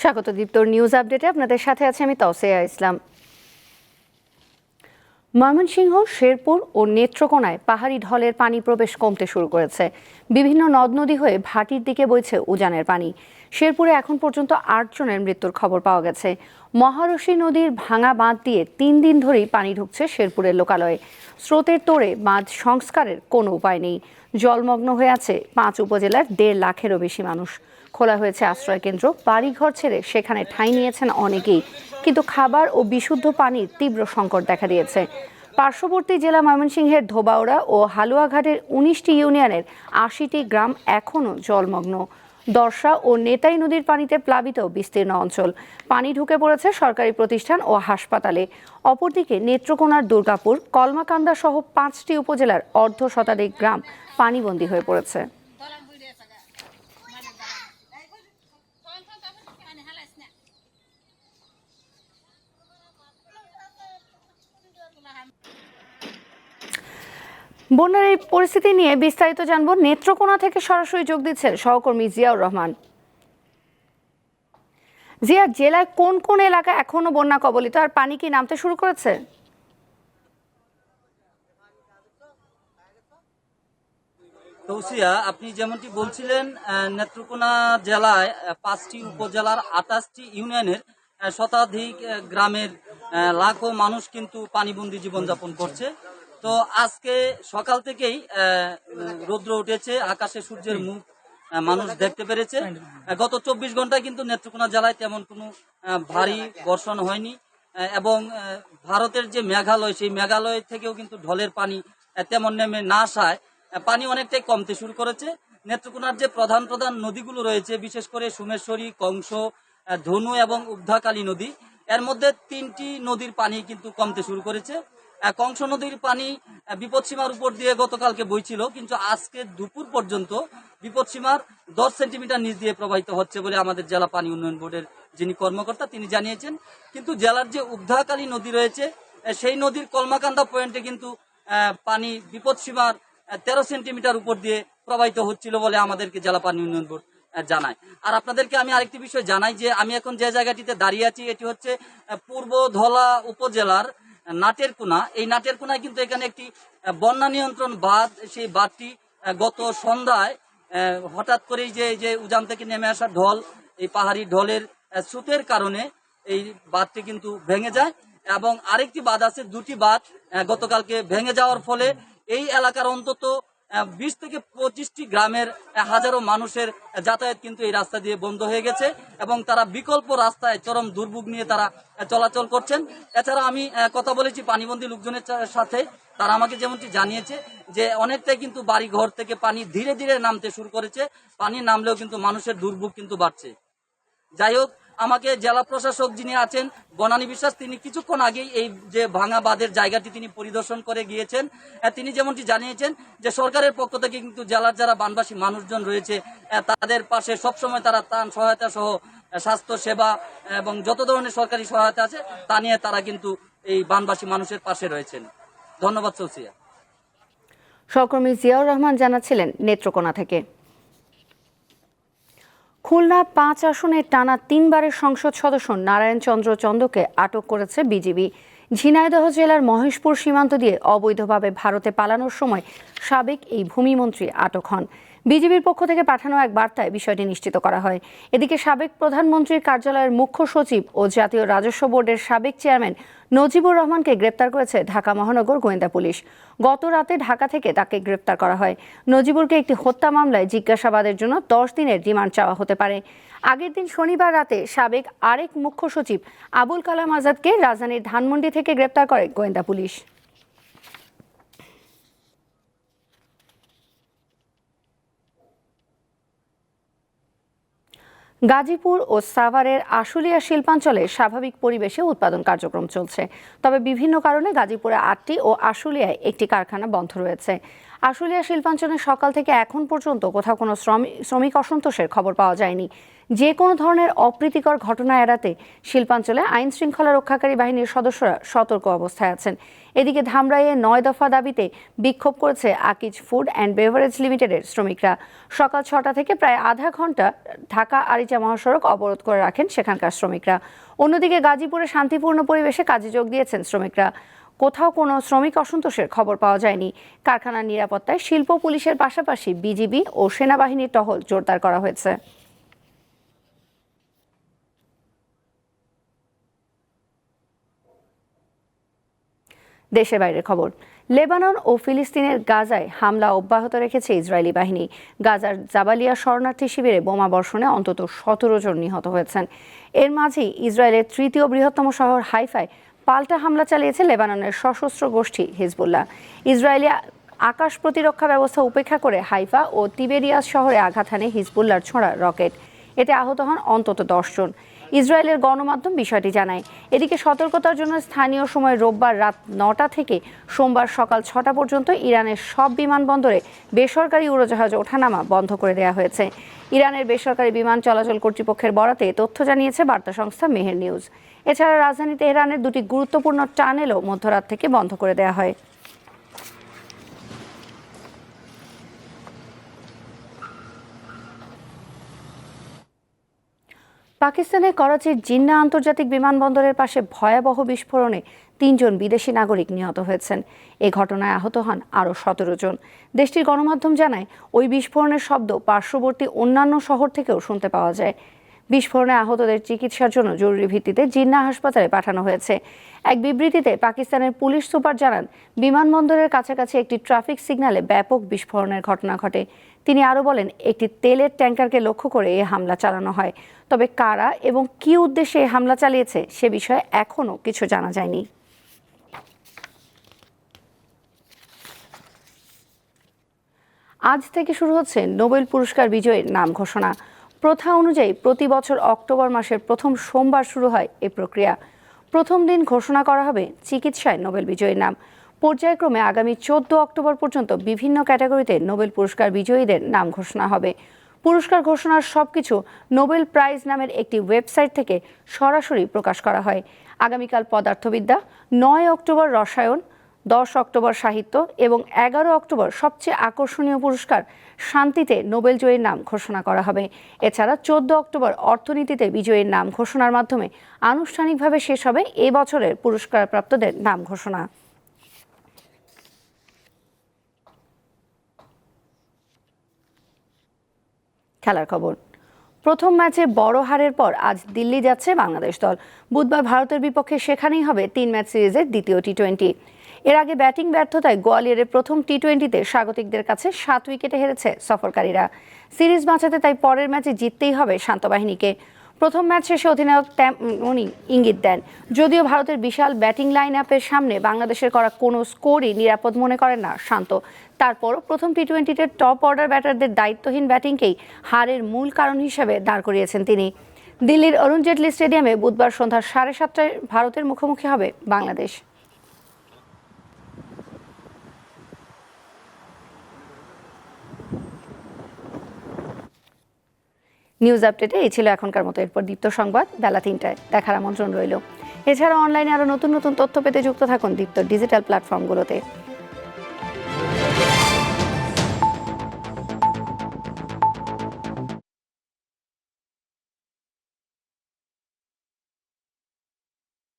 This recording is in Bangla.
স্বাগত দীপ্তর নিউজ আপডেটে। আপনাদের সাথে আছে আমি তসেয়া ইসলাম। ময়মনসিংহ, শেরপুর ও নেত্রকোনায় পাহাড়ি ঢলের পানি প্রবেশ কমতে শুরু করেছে। বিভিন্ন নদ নদী হয়ে ভাটির দিকে বইছে উজানের পানি। শেরপুরে এখন পর্যন্ত আট জনের মৃত্যুর খবর পাওয়া গেছে। মহারশী নদীর ভাঙা বাঁধ দিয়ে তিন দিন ধরেই পানি ঢুকছে শেরপুরের লোকালয়ে। স্রোতের তোড়ে বাঁধ সংস্কারের কোনো উপায় নেই। জলমগ্ন হয়ে আছে পাঁচ উপজেলার দেড় লাখেরও বেশি মানুষ। খোলা হয়েছে আশ্রয় কেন্দ্র বাড়িঘর ছেড়ে সেখানে ঠাঁই নিয়েছেন অনেকেই। কিন্তু খাবার ও বিশুদ্ধ পানির তীব্র সংকট দেখা দিয়েছে। পার্শ্ববর্তী জেলা ময়মনসিংহের ধোবাউড়া ও হালুয়াঘাটের উনিশটি ইউনিয়নের আশিটি গ্রাম এখনও জলমগ্ন। দর্শা ও নেতাই নদীর পানিতে প্লাবিত বিস্তীর্ণ অঞ্চল। পানি ঢুকে পড়েছে সরকারি প্রতিষ্ঠান ও হাসপাতালে। অপরদিকে নেত্রকোনার দুর্গাপুর কলমাকান্দা সহ পাঁচটি উপজেলার অর্ধ শতাধিক গ্রাম পানিবন্দী হয়ে পড়েছে। বন্যার এই পরিস্থিতি নিয়ে বিস্তারিত জানব। নেত্রকোনা থেকে সরাসরি যোগ দিচ্ছেন সহকর্মী জিয়াউর রহমান। জিয়া, জেলায় কোন কোন এলাকা এখনও বন্যা কবলিত? আর পানি কি নামতে শুরু করেছে? তৌসিয়া আপনি যেমনটি বলছিলেন নেত্রকোনা জেলায় পাঁচটি উপজেলার আঠাশটি ইউনিয়নের শতাধিক গ্রামের লাখো মানুষ কিন্তু পানিবন্দী জীবনযাপন করছে। তো আজকে সকাল থেকেই রৌদ্র উঠেছে আকাশে সূর্যের মুখ মানুষ দেখতে পেরেছে। গত চব্বিশ ঘন্টায় কিন্তু নেত্রকোনা জেলায় তেমন কোনো ভারী বর্ষণ হয়নি। এবং ভারতের যে মেঘালয় সেই মেঘালয় থেকেও কিন্তু ঢলের পানি তেমন নেমে না আসায় পানি অনেকটাই কমতে শুরু করেছে। নেত্রকোনার যে প্রধান প্রধান নদীগুলো রয়েছে বিশেষ করে সুমেশ্বরী কংস ধনু এবং উদ্ধাকালী নদী এর মধ্যে তিনটি নদীর পানি কিন্তু কমতে শুরু করেছে। কংস নদীর পানি বিপদসীমার উপর দিয়ে গতকালকে বইছিল, কিন্তু আজকে দুপুর পর্যন্ত বিপদসীমার দশ সেন্টিমিটার নিচ দিয়ে প্রবাহিত হচ্ছে বলে আমাদের জেলা পানি উন্নয়ন বোর্ডের যিনি কর্মকর্তা, তিনি জানিয়েছেন। কিন্তু জেলার যে উদ্ধাকালী নদী রয়েছে, সেই নদীর কলমাকান্দা পয়েন্টে কিন্তু পানি বিপদসীমার তেরো সেন্টিমিটার উপর দিয়ে প্রবাহিত হচ্ছিল বলে আমাদেরকে জেলা পানি উন্নয়ন বোর্ড জানায়। আর আপনাদেরকে আমি আরেকটি বিষয় জানাই যে আমি এখন যে জায়গাটিতে দাঁড়িয়ে আছি, এটি হচ্ছে পূর্ব ধলা উপজেলার নাটের কোনা। এই নাটের কোনায় কিন্তু এখানে একটি বন্যা নিয়ন্ত্রণ বাঁধ, সেই বাঁধটি গত সন্ধ্যায় হঠাৎ করেই যে যে উজান থেকে নেমে আসা ঢল, এই পাহাড়ি ঢলের স্রোতের কারণে এই বাঁধটি কিন্তু ভেঙে যায়। এবং আরেকটি বাঁধ আছে, দুটি বাঁধ গতকালকে ভেঙে যাওয়ার ফলে এই এলাকার অন্তত বিশ থেকে পঁচিশটি গ্রামের হাজারো মানুষের যাতায়াত কিন্তু এই রাস্তা দিয়ে বন্ধ হয়ে গেছে এবং তারা বিকল্প রাস্তায় চরম দুর্ভোগ নিয়ে তারা চলাচল করছেন। এছাড়া আমি কথা বলেছি পানিবন্দী লোকজনের সাথে। তারা আমাকে যেমনটি জানিয়েছে যে অনেকটাই কিন্তু বাড়ি ঘর থেকে পানি ধীরে ধীরে নামতে শুরু করেছে। পানি নামলেও কিন্তু মানুষের দুর্ভোগ কিন্তু বাড়ছে। যাই হোক আমাকে জেলা প্রশাসক যিনি আছেন, বনানী বিশ্বাস, তিনি কিছুক্ষণ আগেই এই যে ভাঙা বাঁধের জায়গাটি তিনি পরিদর্শন করে গিয়েছেন। তিনি যেমনটি জানিয়েছেন যে সরকারের পক্ষ থেকে কিন্তু জেলার যারা বানবাসী মানুষজন রয়েছে তাদের পাশে সবসময় তারা ত্রাণ সহায়তা সহ স্বাস্থ্য সেবা এবং যত ধরনের সরকারি সহায়তা আছে, তা নিয়ে তারা কিন্তু এই বানবাসী মানুষের পাশে রয়েছেন। ধন্যবাদ চৌসিয়া। সহকর্মী জিয়াউর রহমান জানাচ্ছিলেন নেত্রকোনা থেকে। খুলনা পাঁচ আসনে টানা তিনবারের সংসদ সদস্য নারায়ণ চন্দ্র চন্দকে আটক করেছে বিজিবি। ঝিনাইদহ জেলার মহেশপুর সীমান্ত দিয়ে অবৈধভাবে ভারতে পালানোর সময় সাবেক এই ভূমিমন্ত্রী আটক হন। বিজিবির পক্ষ থেকে পাঠানো এক বার্তায় বিষয়টি নিশ্চিত করা হয়। এদিকে সাবেক প্রধানমন্ত্রীর কার্যালয়ের মুখ্য সচিব ও জাতীয় রাজস্ব বোর্ডের সাবেক চেয়ারম্যান নজিবুর রহমানকে গ্রেপ্তার করেছে ঢাকা মহানগর গোয়েন্দা পুলিশ। গত রাতে ঢাকা থেকে তাকে গ্রেপ্তার করা হয়। নজিবুরকে একটি হত্যা মামলায় জিজ্ঞাসাবাদের জন্য দশ দিনের রিমান্ড চাওয়া হতে পারে। আগের দিন শনিবার রাতে সাবেক আরেক মুখ্য সচিব আবুল কালাম আজাদকে রাজধানীর ধানমন্ডি থেকে গ্রেপ্তার করে গোয়েন্দা পুলিশ। গাজীপুর ও সাভারের আশুলিয়া শিল্পাঞ্চলে স্বাভাবিক পরিবেশে উৎপাদন কার্যক্রম চলছে। তবে বিভিন্ন কারণে গাজীপুরে আটটি ও আশুলিয়ায় একটি কারখানা বন্ধ রয়েছে। আশুলিয়া শিল্পাঞ্চলে সকাল থেকে এখন পর্যন্ত কোথাও কোনো শ্রমিক শ্রমিক অসন্তোষের খবর পাওয়া যায়নি। যে কোনো ধরনের অপ্রীতিকর ঘটনা এড়াতে শিল্পাঞ্চলে আইন শৃঙ্খলা রক্ষাকারী বাহিনীর সদস্যরা সতর্ক অবস্থায় আছেন। এদিকে ধামরাইয়ে নয় দফা দাবিতে বিক্ষোভ করেছে আকিজ ফুড অ্যান্ড বেভারেজ লিমিটেডের শ্রমিকরা। সকাল ছটা থেকে প্রায় আধা ঘণ্টা ঢাকা আরিচা মহাসড়ক অবরোধ করে রাখেন সেখানকার শ্রমিকরা। অন্যদিকে গাজীপুরে শান্তিপূর্ণ পরিবেশে কাজে যোগ দিয়েছেন শ্রমিকরা। কোথাও কোনো শ্রমিক অসন্তোষের খবর পাওয়া যায়নি। কারখানার নিরাপত্তায় শিল্প পুলিশের পাশাপাশি বিজিবি ও সেনাবাহিনীর টহল জোরদার করা হয়েছে। দেশের বাইরের খবর, লেবানন ও ফিলিস্তিনের গাজায় হামলা অব্যাহত রেখেছে ইসরায়েলি বাহিনী। গাজার জাবালিয়া শরণার্থী শিবিরে বোমা বর্ষণে অন্তত সতেরো জন নিহত হয়েছেন। এর মাঝেই ইসরায়েলের তৃতীয় বৃহত্তম শহর হাইফায় পাল্টা হামলা চালিয়েছে লেবাননের সশস্ত্র গোষ্ঠী হিজবুল্লাহ। ইসরায়েলি আকাশ প্রতিরক্ষা ব্যবস্থা উপেক্ষা করে হাইফা ও তিবেরিয়াস শহরে আঘাত হানে হিজবুল্লার ছোঁড়া রকেট। এতে আহত হন অন্তত দশজন ইসরায়েলের গণমাধ্যম বিষয়টি জানায়। এদিকে সতর্কতার জন্য স্থানীয় সময় রোববার রাত নটা থেকে সোমবার সকাল ছটা পর্যন্ত ইরানের সব বিমানবন্দরে বেসরকারি উড়োজাহাজ ওঠানামা বন্ধ করে দেওয়া হয়েছে। ইরানের বেসরকারি বিমান চলাচল কর্তৃপক্ষের বরাতে তথ্য জানিয়েছে বার্তা সংস্থা মেহের নিউজ। এছাড়া রাজধানী তেহরানের দুটি গুরুত্বপূর্ণ টানেলও মধ্যরাত থেকে বন্ধ করে দেওয়া হয়। পাকিস্তানের করাচির জিন্না আন্তর্জাতিক বিমানবন্দরের পাশে ভয়াবহ বিস্ফোরণে তিনজন বিদেশি নাগরিক নিহত হয়েছেন। এ ঘটনায় আহত হন আরও সতেরো জন। দেশটির গণমাধ্যম জানায়, ওই বিস্ফোরণের শব্দ পার্শ্ববর্তী অন্যান্য শহর থেকেও শুনতে পাওয়া যায়। বিস্ফোরণে আহতদের চিকিৎসার জন্য জরুরি ভিত্তিতে জিন্না হাসপাতালে পাঠানো হয়েছে। এক বিবৃতিতে পাকিস্তানের পুলিশ সুপার জানান, বিমানবন্দরের কাছাকাছি একটি ট্রাফিক সিগন্যালে ব্যাপক বিস্ফোরণের ঘটনা ঘটে। তিনি আরও বলেন, একটি তেলের ট্যাঙ্কারকে লক্ষ্য করে এই হামলা চালানো হয়। তবে কারা এবং কী উদ্দেশ্যে এই হামলা চালিয়েছে সে বিষয়ে এখনও কিছু জানা যায়নি। আজ থেকে শুরু হচ্ছে নোবেল পুরস্কার বিজয়ীর নাম ঘোষণা। প্রথা অনুযায়ী প্রতি বছর অক্টোবর মাসের প্রথম সোমবার শুরু হয় এই প্রক্রিয়া। প্রথম দিন ঘোষণা করা হবে চিকিৎসায় নোবেল বিজয়ীর নাম। পর্যায়ক্রমে আগামী চোদ্দ অক্টোবর পর্যন্ত বিভিন্ন ক্যাটাগরিতে নোবেল পুরস্কার বিজয়ীদের নাম ঘোষণা হবে। পুরস্কার ঘোষণার সবকিছু নোবেল প্রাইজ নামের একটি ওয়েবসাইট থেকে সরাসরি প্রকাশ করা হয়। আগামীকাল পদার্থবিদ্যা, নয় অক্টোবর রসায়ন দশ অক্টোবর সাহিত্য এবং এগারো অক্টোবর সবচেয়ে আকর্ষণীয় পুরস্কার শান্তিতে নোবেল জয়ীর নাম ঘোষণা করা হবে। এছাড়া চোদ্দ অক্টোবর অর্থনীতিতে বিজয়ীর নাম ঘোষণার মাধ্যমে আনুষ্ঠানিকভাবে শেষ হবে এ বছরের পুরস্কারপ্রাপ্তদের নাম ঘোষণা। খেলার খবর। প্রথম ম্যাচে বড় হারের পর আজ দিল্লি যাচ্ছে বাংলাদেশ দল। বুধবার ভারতের বিপক্ষে সেখানেই হবে তিন ম্যাচ সিরিজের দ্বিতীয় টি টোয়েন্টি এর আগে ব্যাটিং ব্যর্থতায় গোয়ালিয়রের প্রথম টি টোয়েন্টিতে স্বাগতিকদের কাছে সাত উইকেটে হেরেছে সফরকারীরা। সিরিজ বাঁচাতে তাই পরের ম্যাচে জিততেই হবে শান্তবাহিনীকে প্রথম ম্যাচ শেষে অধিনায়ক উনি ইঙ্গিত দেন। যদিও ভারতের বিশাল ব্যাটিং লাইন আপের সামনে বাংলাদেশের করা কোনো স্কোরই নিরাপদ মনে করেন না শান্ত। তারপর প্রথম টি টোয়েন্টিতে টপ অর্ডার ব্যাটারদের দায়িত্বহীন ব্যাটিংকেই হারের মূল কারণ হিসেবে দাঁড় করিয়েছেন তিনি। দিল্লির অরুণ জেটলি স্টেডিয়ামে বুধবার সন্ধ্যা সাড়ে সাতটায় ভারতের মুখোমুখি হবে বাংলাদেশ। নিউজ আপডেটে এই ছিল এখনকার মতো। এরপর দীপ্ত সংবাদ, বেলা তিনটায়। দেখার আমন্ত্রণ রইল। এছাড়া অনলাইনে আরও নতুন নতুন তথ্য পেতে যুক্ত থাকুন দীপ্ত ডিজিটাল প্ল্যাটফর্মগুলোতে